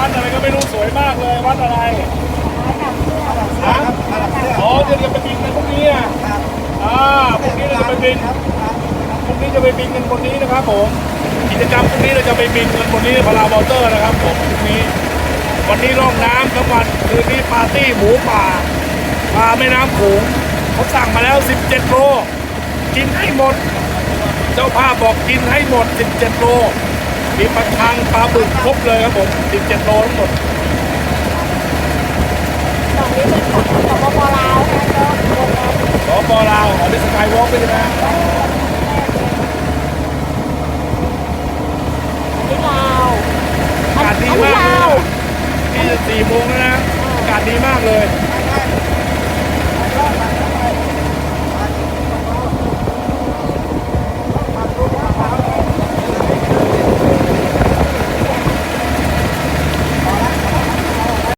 วัดอะไรก็ไม่รู้สวยมากเลยวัดอะไรฮะอ๋อเดี๋ยวจะไปบินกันพรุ่งนี้อะอ่าพรุ่งนี้เราจะไปบินพรุ่งนี้จะไปบินกันบนนี้นะครับผมกิจกรรมพรุ่งนี้เราจะไปบินกันบนนี้พาราบอเตอร์นะครับผมพรุ่งนี้วันนี้ล่องน้ำทั้งวันคืนนี้ปาร์ตี้หมูป่าปลาแม่น้ำโขงเขาสั่งมาแล้ว 17โลกินให้หมด เจ้าภาพบอกกินให้หมด 17โล มีปลาคังปลาบึกครบเลยครับผม17โลทั้งหมดฝั่งนี้เป็นของสปปลาวนะก็โรงแรมสปลาวอ๋อนี่สกายวอล์กใช่ไหมที่ลาวอากาศดีอันนี้มากลาวนี่จะสี่โมงแล้วนะอากาศดีมากเลยอ